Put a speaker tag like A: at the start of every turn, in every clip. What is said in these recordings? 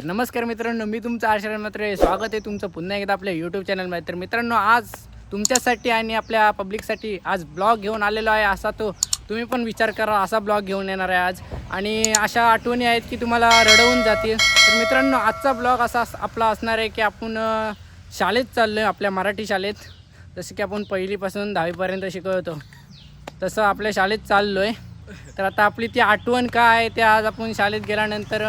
A: तर नमस्कार मित्रांनो मी तुमचं आश्रम मात्र स्वागत आहे तुमचं पुन्हा एकदा आपल्या यूट्यूब चॅनलमध्ये तर मित्रांनो आज तुमच्यासाठी आणि आपल्या पब्लिकसाठी आज ब्लॉग घेऊन आलेलो आहे असा तो तुम्ही पण विचार करा असा ब्लॉग घेऊन येणार आहे आज. आणि अशा आठवणी आहेत की तुम्हाला रडवून जातील. तर मित्रांनो आजचा ब्लॉग असा आपला असणार आहे की आपण शाळेत चाललो आहे आपल्या मराठी शाळेत. जसं की आपण पहिलीपासून दहावीपर्यंत शिकवतो तसं आपल्या शाळेत चाललो आहे तर आता आपली ती आठवण काय आहे ते आज आपण शाळेत गेल्यानंतर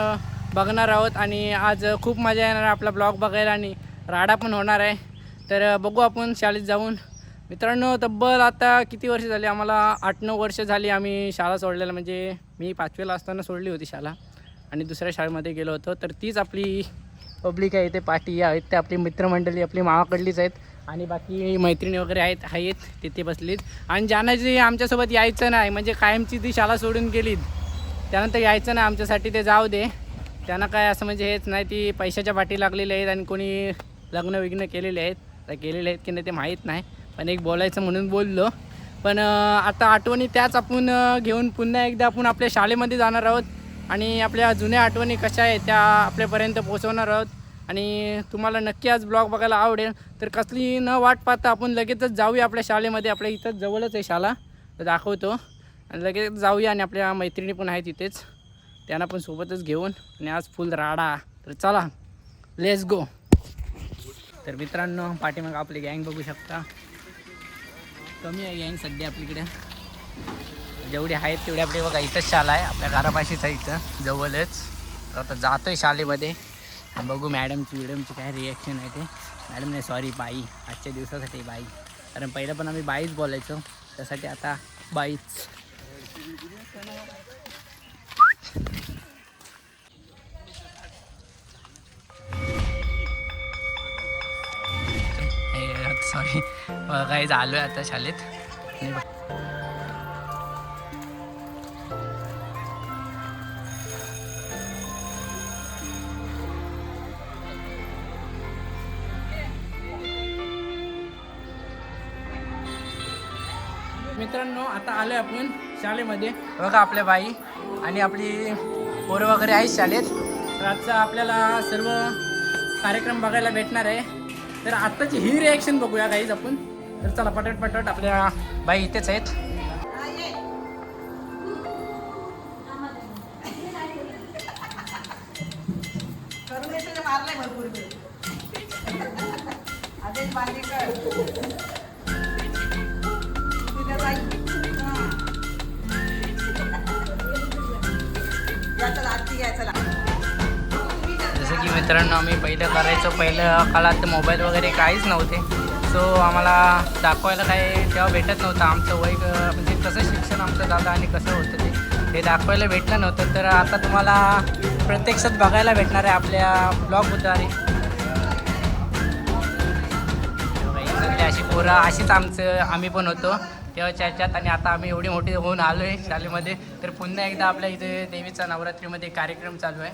A: बघणार आहोत आणि आज खूप मजा येणार आहे आपला ब्लॉग बघायला आणि राडा पण होणार आहे. तर बघू आपण शाळेत जाऊन. मित्रांनो तब्बल आता किती वर्ष झाली? आम्हाला आठ नऊ वर्ष झाली आम्ही शाळा सोडलेला. म्हणजे मी पाचवीला असताना सोडली होती शाळा आणि दुसऱ्या शाळेमध्ये गेलो होतो. तर तीच आपली पब्लिक आहे इथे पाठी आहेत. ते आपली मित्रमंडळी आपली मावाकडलीच आहेत आणि बाकी मैत्रिणी वगैरे आहेत आहेत तिथे बसलीत. आणि ज्यांना जे आमच्यासोबत यायचं नाही. म्हणजे कायमची ती शाळा सोडून गेलीत. त्यानंतर यायचं नाही आमच्यासाठी. ते जाऊ दे. त्यांना काय असं म्हणजे हेच नाही ती पैशाच्या पाठी लागलेली आहेत आणि कोणी लग्न विग्न केलेले आहेत. तर केलेले आहेत की नाही ते माहीत नाही. पण एक बोलायचं म्हणून बोललो. पण आता आठवणी त्याच आपण घेऊन पुन्हा एकदा आपण आपल्या शाळेमध्ये जाणार आहोत. आणि आपल्या जुन्या आठवणी कशा आहेत त्या आपल्यापर्यंत पोहोचवणार आहोत. आणि तुम्हाला नक्की आज ब्लॉग बघायला आवडेल. तर कसली न वाट पाहता आपण लगेचच जाऊया आपल्या शाळेमध्ये. आपल्या इथंच जवळच आहे शाळा. तर दाखवतो. आणि लगेच जाऊया आणि आपल्या मैत्रिणी पण आहेत इथेच. त्यांना पण सोबतच घेऊन आणि आज फुल राडा. तर चला लेस गो तर मित्रांनो पाठीमाग आपली गँग बघू शकता. कमी आहे गँग सध्या आपलीकडे जेवढे आहेत तेवढे आपली बघा इथंच शाला आहे. आपल्या घरापाशीच आहे इथं जवळच. तर आता जातो आहे शाळेमध्ये बघू मॅडमची मॅडमची काय रिॲक्शन आहे ते. मॅडम नाही सॉरी बाई. आजच्या दिवसासाठी बाई. कारण पहिलं पण आम्ही बाईच बोलायचो. त्यासाठी आता बाईच. सॉरी काही झालो आहे आता शाळेत आणि बघ- मित्रांनो आता आलोय आपण शाळेमध्ये. बघा आपल्या बाई आणि आपली पोरं वगैरे आहेत शाळेत. तर आजचा आपल्याला सर्व कार्यक्रम बघायला भेटणार आहे. तर आत्ताची ही रिॲक्शन बघूया काहीच आपण. तर चला पटट पटट आपल्या बाई इथेच आहेत.
B: बांदेकर या चला,
A: जसं की मित्रांनो आम्ही पहिलं करायचो पहिलं काळात मोबाईल वगैरे काहीच नव्हते. सो आम्हाला दाखवायला काही तेव्हा भेटत नव्हतं. आमचं वय म्हणजे कसं शिक्षण आमचं झालं आणि कसं होतं ते हे दाखवायला भेटलं नव्हतं. तर आता तुम्हाला प्रत्यक्षात बघायला भेटणार आहे आपल्या ब्लॉगद्वारे अशी पोरं अशीच आमचं आम्ही पण होतो. तेव्हाच्या ह्याच्यात आणि आता आम्ही एवढी मोठी होऊन आलो आहे शाळेमध्ये. तर पुन्हा एकदा आपल्या इथे देवीचा नवरात्रीमध्ये कार्यक्रम चालू आहे.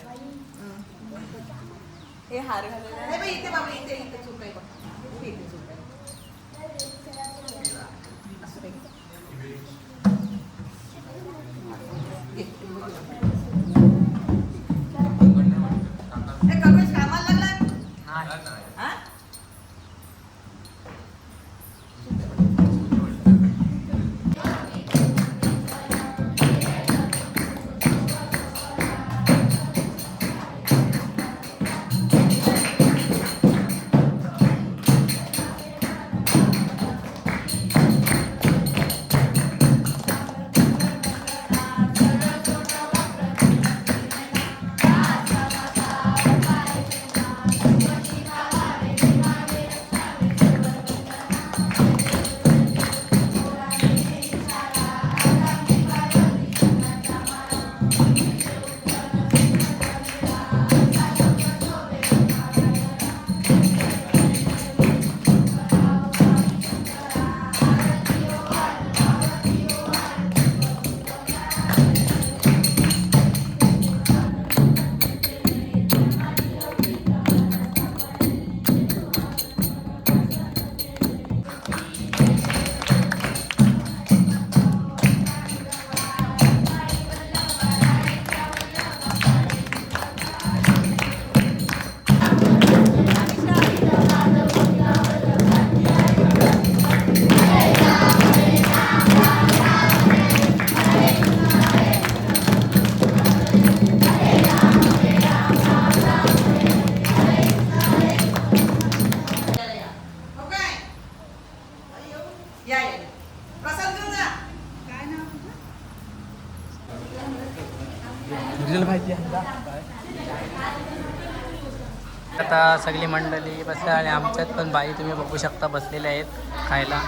A: आता सगळी मंडळी बसल्या आणि आमच्यात पण बाई तुम्ही बघू शकता बसलेल्या आहेत खायला.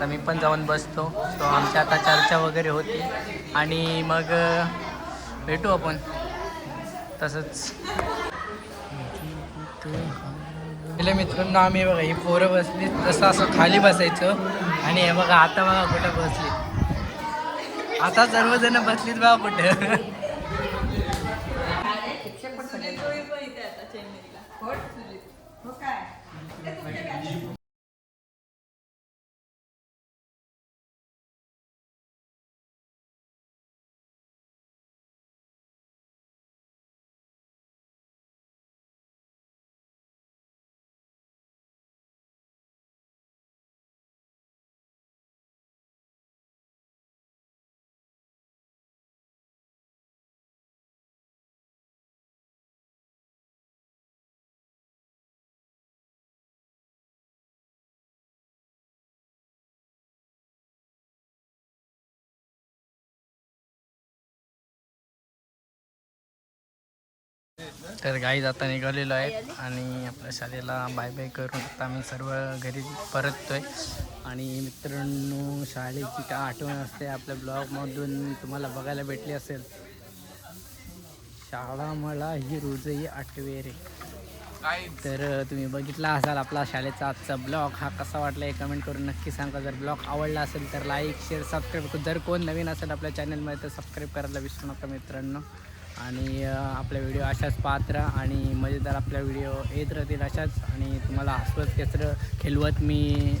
A: तर मी पण जाऊन बसतो. सो आमची आता चर्चा वगैरे होती. आणि मग भेटू आपण. तसंच. पहिले मित्रांनो आम्ही बघा ही पोरं बसली. तसं असं खाली बसायचं. आणि हे बघा आता बघा कुठं बसली. आता सर्वजण बसलीत बघा कुठं.
B: शिक्षक पण सगळे हो काय
A: तर गाई आता निघालेलो आहे आणि आपल्या शाळेला बाय बाय करून आता आम्ही सर्व घरी परततोय. आणि मित्रांनो शाळेची काय आठवण असते आपल्या ब्लॉगमधून तुम्हाला बघायला भेटली असेल. शाळा मला ही रोजही आठवे रे. तर तुम्ही बघितला असाल आपला शाळेचा आजचा ब्लॉग हा कसा वाटला हे कमेंट करून नक्की सांगा. जर ब्लॉग आवडला असेल तर लाईक शेअर सबस्क्राईब जर कोण नवीन असेल आपल्या चॅनलमध्ये तर सबस्क्राईब करायला विसरू नका मित्रांनो. आणि आपल्या व्हिडिओ अशाच पाहत राहा आणि मजेदार आपल्या व्हिडिओ येत राहतील अशाच. आणि तुम्हाला हसवत केसरं खेलवत मी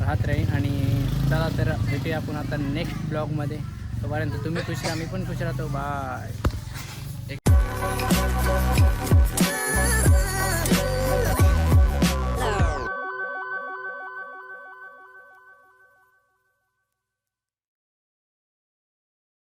A: राहत राहीन. आणि चला तर भेटूया आपण आता नेक्स्ट ब्लॉगमध्ये तोपर्यंत तुम्ही खुश राहा मी पण खुश राहतो. बाय